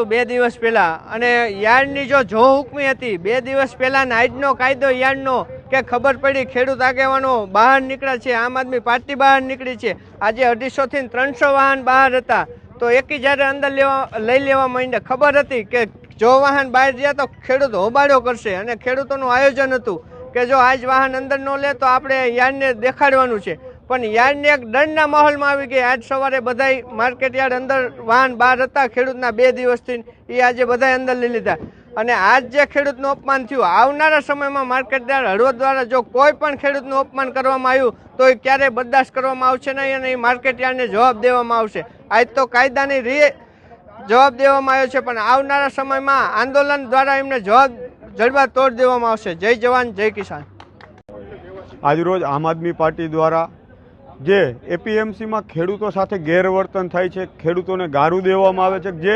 હતું બે દિવસ પહેલાં. અને યાર્ડની જો જો હુકમી હતી, બે દિવસ પહેલાંના ને આજનો કાયદો યાર્ડનો કે ખબર પડી ખેડૂત આગેવાનો બહાર નીકળ્યા છે, આમ આદમી પાર્ટી બહાર નીકળી છે. આજે અઢીસોથી ત્રણસો વાહન બહાર હતા. તો એકી જ્યારે અંદર લેવા, લઈ લેવા માંડ્યા. ખબર હતી કે જો વાહન બહાર ગયા તો ખેડૂત હોબાળો કરશે. અને ખેડૂતોનું આયોજન હતું કે જો આજ વાહન અંદર ન લે તો આપણે યાર્ડને દેખાડવાનું છે. પણ યાર્ડને એક દંડના માહોલમાં આવી ગઈ. આજ સવારે બધાય માર્કેટ યાર્ડ અંદર વાહન બહાર હતા. ખેડૂતના બે દિવસથી એ આજે બધા અંદર લઈ લીધા. અને આજ જે ખેડૂતનું અપમાન થયું, આવનારા સમયમાં માર્કેટ યાર્ડ હળવદ દ્વારા જો કોઈ પણ ખેડૂતનું અપમાન કરવામાં આવ્યું, તો એ ક્યારેય બરદાસ્ત કરવામાં આવશે નહીં અને એ માર્કેટ યાર્ડને જવાબ દેવામાં આવશે. આજ તો કાયદાની રી જવાબ દેવામાં આવ્યો છે, પણ આવનારા સમયમાં આંદોલન દ્વારા એમને જવાબ જડબા તોડ દેવામાં આવશે. જય જવાન, જય કિસાન. આજરોજ આમ આદમી પાર્ટી દ્વારા જે એપીએમસીમાં ખેડૂતો સાથે ગેરવર્તન થાય છે, ખેડૂતોને ગારું દેવામાં આવે છે, જે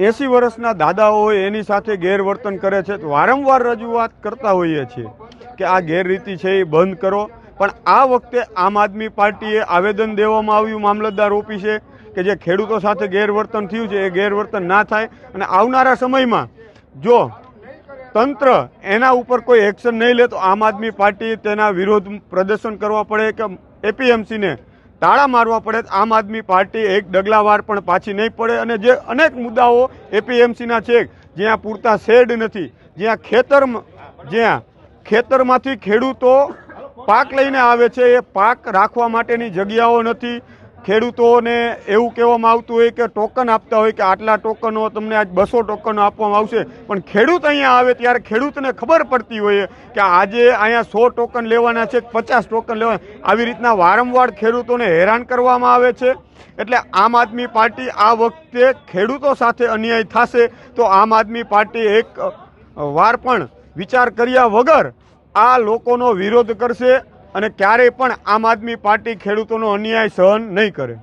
એસી વર્ષના દાદાઓ હોય એની સાથે ગેરવર્તન કરે છે. વારંવાર રજૂઆત કરતા હોઈએ છીએ કે આ ગેરરીતિ છે એ બંધ કરો. પણ આ વખતે આમ આદમી પાર્ટીએ આવેદન દેવામાં આવ્યું, મામલતદાર ઓફિસે, કે જે ખેડૂતો સાથે ગેરવર્તન થયું છે, એ ગેરવર્તન ના થાય. અને આવનારા સમયમાં જો તંત્ર એના ઉપર કોઈ એક્શન નહીં લે તો આમ આદમી પાર્ટી તેના વિરોધ પ્રદર્શન કરવા પડે કે એપીએમસીને તાળા મારવા પડે આમ આદમી પાર્ટી એક ડગલાવાર પણ પાછી નહીં પડે. અને જે અનેક મુદ્દાઓ એપીએમસીના છે. જ્યાં પૂરતા શેડ નથી. જ્યાં ખેતર જ્યાં ખેતરમાંથી ખેડૂતો પાક લઈને આવે છે. એ પાક રાખવા માટેની જગ્યાઓ નથી. ખેડૂતોને એવું કહેવામાં આવતું હોય કે ટોકન આપતા હોય કે આટલા ટોકનો તમને આજ બસો ટોકનો આપવામાં આવશે. પણ ખેડૂત અહીંયા આવે ત્યારે ખેડૂતને ખબર પડતી હોય કે આજે અહીંયા સો ટોકન લેવાના છે, પચાસ ટોકન લેવાના આવી રીતના વારંવાર ખેડૂતોને હેરાન કરવામાં આવે છે. એટલે આમ આદમી પાર્ટી આ વખતે ખેડૂતો સાથે અન્યાય થશે તો આમ આદમી પાર્ટી એક વાર પણ વિચાર કર્યા વગર આ લોકોનો વિરોધ કરશે. અને ક્યારેય પણ આમ આદમી પાર્ટી ખેડૂતોનો અન્યાય સહન નહીં કરે.